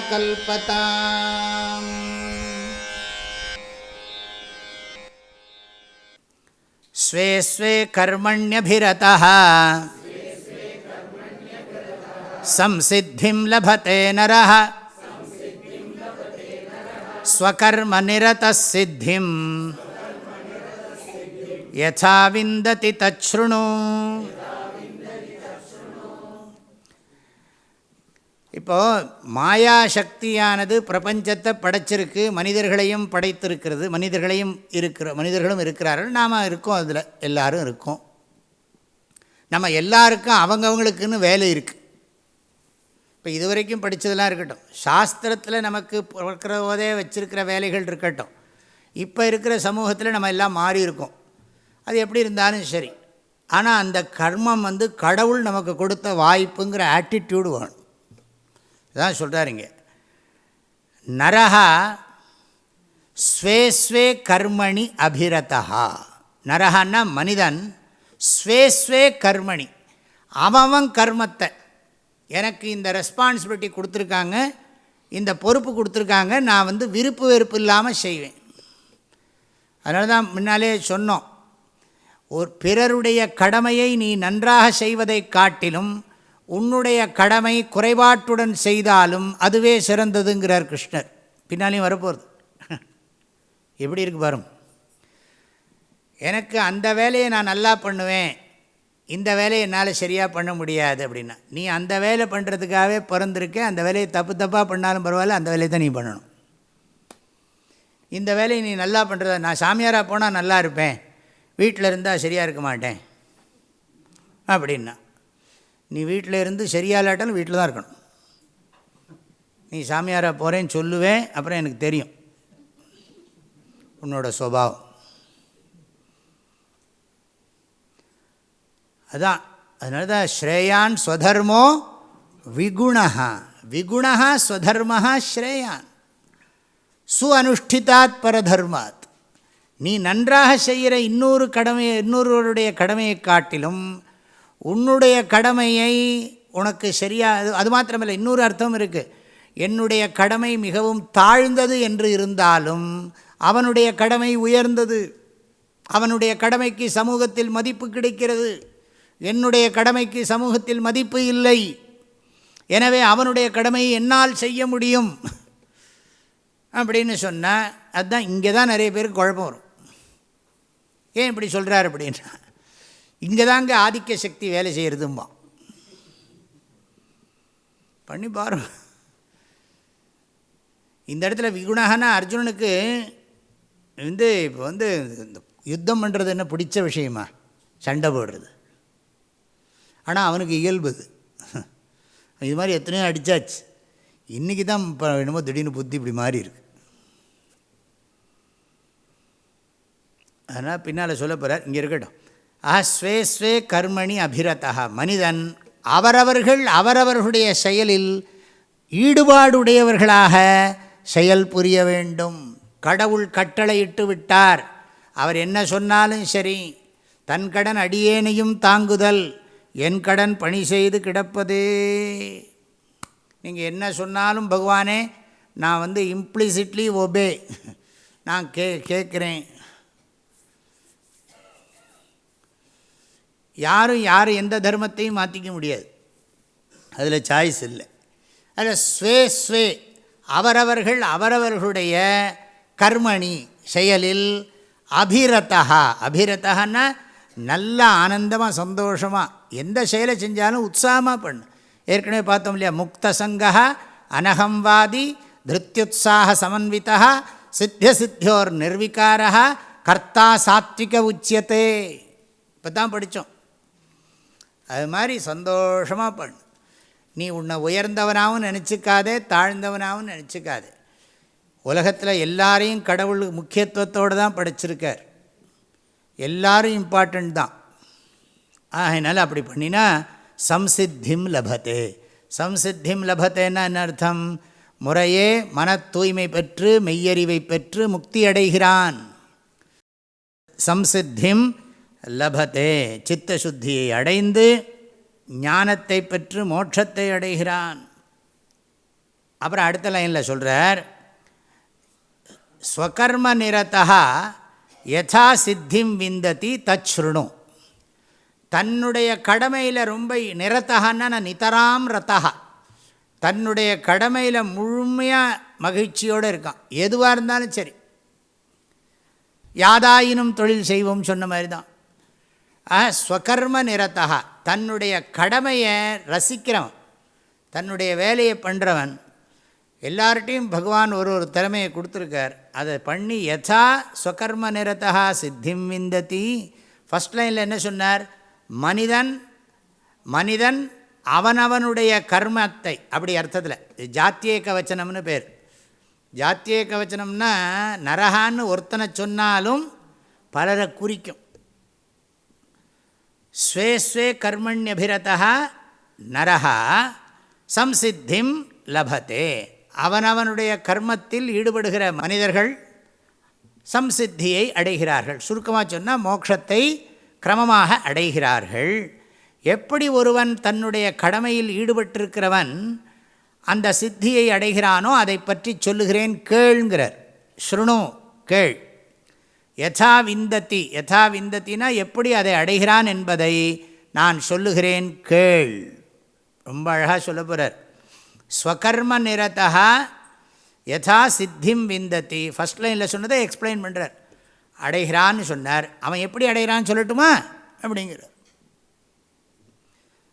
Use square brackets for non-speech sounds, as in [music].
कल्पताम्। स्वे स्वे कर्मण्यभिरतः। संसिद्धिं लभते नरः। स्वकर्मनिरतः सिद्धिं यथा विन्दति तच्छृणु இப்போது மாயா சக்தியானது பிரபஞ்சத்தை படைச்சிருக்கு மனிதர்களையும் படைத்திருக்கிறது மனிதர்களையும் இருக்கிற மனிதர்களும் இருக்கிறார்கள். நாம் இருக்கோம் அதில் எல்லோரும் இருக்கோம். நம்ம எல்லாருக்கும் அவங்கவுங்களுக்குன்னு வேலை இருக்குது இப்போ இதுவரைக்கும் படித்ததெல்லாம் இருக்கட்டும். சாஸ்திரத்தில் நமக்கு பிறக்கிற போதே வச்சுருக்கிற வேலைகள் இருக்கட்டும். இப்போ இருக்கிற சமூகத்தில் நம்ம எல்லாம் மாறி இருக்கோம். அது எப்படி இருந்தாலும் சரி. ஆனால் அந்த கர்மம் வந்து கடவுள் நமக்கு கொடுத்த வாய்ப்புங்கிற ஆட்டிடியூடு வேணும். இதான் சொல்கிறாருங்க நரஹா ஸ்வே ஸ்வே கர்மணி அபிரதா நரஹான்னா மனிதன் ஸ்வே ஸ்வே கர்மணி. அவன் கர்மத்தை எனக்கு இந்த ரெஸ்பான்சிபிலிட்டி கொடுத்துருக்காங்க இந்த பொறுப்பு கொடுத்துருக்காங்க நான் வந்து விருப்பு வெறுப்பு இல்லாமல் செய்வேன். அதனால தான் முன்னாலே சொன்னோம் ஒரு பிறருடைய கடமையை நீ நன்றாக செய்வதை காட்டிலும் உன்னுடைய கடமை குறைபாட்டுடன் செய்தாலும் அதுவே சிறந்ததுங்கிறார் கிருஷ்ணர். பின்னாலையும் வரப்போகிறது [laughs] எப்படி இருக்கு வரும் எனக்கு அந்த வேலையை நான் நல்லா பண்ணுவேன். இந்த வேலையை என்னால் சரியாக பண்ண முடியாது அப்படின்னா. நீ அந்த வேலை பண்ணுறதுக்காகவே பிறந்திருக்க அந்த வேலையை தப்பு தப்பாக பண்ணாலும் பரவாயில்ல அந்த வேலையை தான் நீ பண்ணணும். இந்த வேலையை நீ நல்லா பண்ணுறத நான் சாமியாராக போனால் நல்லா இருப்பேன். வீட்டில் இருந்தால் சரியாக இருக்க மாட்டேன். அப்படின்னா. நீ வீட்டில் இருந்து சரியாலாட்டாலும் வீட்டில் தான் இருக்கணும். நீ சாமியாராக போகிறேன்னு சொல்லுவேன் அப்புறம் எனக்கு தெரியும். உன்னோட சுவாவம் அதான் அதனால தான் ஸ்ரேயான் ஸ்வதர்மோ விகுணா விகுணா ஸ்வதர்மா ஸ்ரேயான். சு அனுஷ்டிதாத் பரதர்மாத். நீ நன்றாக செய்கிற இன்னொரு கடமையை இன்னொருவருடைய கடமையை காட்டிலும் உன்னுடைய கடமையை உனக்கு சரியாக அது மாத்திரமில்லை இன்னொரு அர்த்தம் இருக்குது என்னுடைய கடமை மிகவும் தாழ்ந்தது என்று இருந்தாலும் அவனுடைய கடமை உயர்ந்தது. அவனுடைய கடமைக்கு சமூகத்தில் மதிப்பு கிடைக்கிறது. என்னுடைய கடமைக்கு சமூகத்தில் மதிப்பு இல்லை. எனவே அவனுடைய கடமையை என்னால் செய்ய முடியும். அப்படின்னு சொன்னால் அதுதான் இங்கே தான் நிறைய பேருக்கு குழப்பம் வரும். ஏன் இப்படி சொல்கிறார் அப்படின்னா இங்கே தாங்க ஆதிக்க சக்தி வேலை செய்கிறதும்பா பண்ணி பாரு. இந்த இடத்துல விகுணகனா அர்ஜுனனுக்கு வந்து இப்போ வந்து இந்த யுத்தம் பண்ணுறது என்ன பிடிச்ச விஷயமா? சண்டை போடுறது. ஆனால் அவனுக்கு இயல்புது இது. மாதிரி எத்தனையோ அடித்தாச்சு இன்றைக்கி தான் இப்போ என்னமோ திடீர்னு புத்தி இப்படி மாறி இருக்கு. அதனால் பின்னால் சொல்ல போகிறார் இங்கே இருக்கட்டும். ஆஹா ஸ்வே ஸ்வே கர்மணி அபிரதா மனிதன் அவரவர்கள் அவரவர்களுடைய செயலில் ஈடுபாடுடையவர்களாக செயல் புரிய வேண்டும். கடவுள் கட்டளையிட்டு விட்டார். அவர் என்ன சொன்னாலும் சரி. தன் கடன் அடியேனையும் தாங்குதல். என் கடன் பணி செய்து கிடப்பதே. நீங்கள் என்ன சொன்னாலும் பகவானே நான் வந்து இம்ப்ளிசிட்லி ஒபே நான் கே கேட்குறேன். யாரும் யாரும் எந்த தர்மத்தையும் மாற்றிக்க முடியாது. அதில் சாய்ஸ் இல்லை. அதில் ஸ்வே ஸ்வே அவரவர்கள் அவரவர்களுடைய கர்மணி செயலில் அபிரதா அபிரதான்னா நல்ல ஆனந்தமாக சந்தோஷமாக எந்த செயலை செஞ்சாலும் உற்சாகமாக பண்ணு. ஏற்கனவே பார்த்தோம் இல்லையா? முக்த சங்கா அனகம்வாதி திருத்யுத்சாக சமன்விதா சித்திய சித்தியோர் நிர்விகாரா கர்த்தா சாத்விக உச்சியத்தே இப்போ தான் படித்தோம் அது மாதிரி சந்தோஷமாக பண்ணு. நீ உன்னை உயர்ந்தவனாகவும் நினச்சிக்காதே தாழ்ந்தவனாகவும் நினச்சிக்காதே. உலகத்தில் எல்லாரையும் கடவுள் முக்கியத்துவத்தோடு தான் படைச்சிருக்கார். எல்லாரும் இம்பார்ட்டண்ட் தான். அதனால் அப்படி பண்ணினா சம்சித்திம் லபத்தே. சம்சித்திம் லபத்தேன்னா என்ன அர்த்தம்? முறையே மன தூய்மை பெற்று மெய்யறிவை பெற்று முக்தி அடைகிறான். சம்சித்திம் லபத்தே சித்த சுத்தியை அடைந்து ஞானத்தை பெற்று மோட்சத்தை அடைகிறான். அப்புறம் அடுத்த லைனில் சொல்கிறார் ஸ்வகர்ம நிரதா யதா சித்திம் விந்ததி தச்ருணும் தன்னுடைய கடமையில் ரொம்ப நிரத்தகான்னா நிதராம் ரத்தகா தன்னுடைய கடமையில் முழுமையாக மகிழ்ச்சியோடு இருக்கான். எதுவாக இருந்தாலும் சரி. யாதாயினும் தொழில் செய்வோம் சொன்ன மாதிரி தான் ஸ்வகர்ம நிரதா தன்னுடைய கடமையை ரசிக்கிறவன் தன்னுடைய வேலையை பண்ணுறவன் எல்லார்ட்டையும் பகவான் ஒரு ஒரு திறமையை கொடுத்துருக்கார். அதை பண்ணி யதா ஸ்வகர்ம நிரதா சித்திம் விந்ததி. ஃபஸ்ட் லைனில் என்ன சொன்னார்? மனிதன் மனிதன் அவனவனுடைய கர்மத்தை அப்படி அர்த்தத்தில். ஜாத்தியக வச்சனம்னு பேர். ஜாத்தியக வச்சனம்னா நரகான்னு ஒருத்தனை சொன்னாலும் பலரை குறிக்கும். ஸ்வே ஸ்வே கர்மண்யபிரதா நரஹா சம்சித்திம் லபத்தே அவனவனுடைய கர்மத்தில் ஈடுபடுகிற மனிதர்கள் சம்சித்தியை அடைகிறார்கள். சுருக்கமாக சொன்னால் மோட்சத்தை கிரமமாக அடைகிறார்கள். எப்படி ஒருவன் தன்னுடைய கடமையில் ஈடுபட்டிருக்கிறவன் அந்த சித்தியை அடைகிறானோ அதை பற்றி சொல்லுகிறேன் கேளுங்கிறார். ஸ்ருணு கேள். யதா விந்தத்தி யதா விந்தத்தினா எப்படி அதை அடைகிறான் என்பதை நான் சொல்லுகிறேன் கேள். ரொம்ப அழகாக சொல்ல போகிறார் ஸ்வகர்ம நிரதா யதா சித்திம் விந்தத்தி ஃபஸ்ட் லைனில் சொன்னதை எக்ஸ்பிளைன் பண்ணுறார் அடைகிறான்னு சொன்னார். அவன் எப்படி அடைகிறான்னு சொல்லட்டுமா? அப்படிங்கிறார்.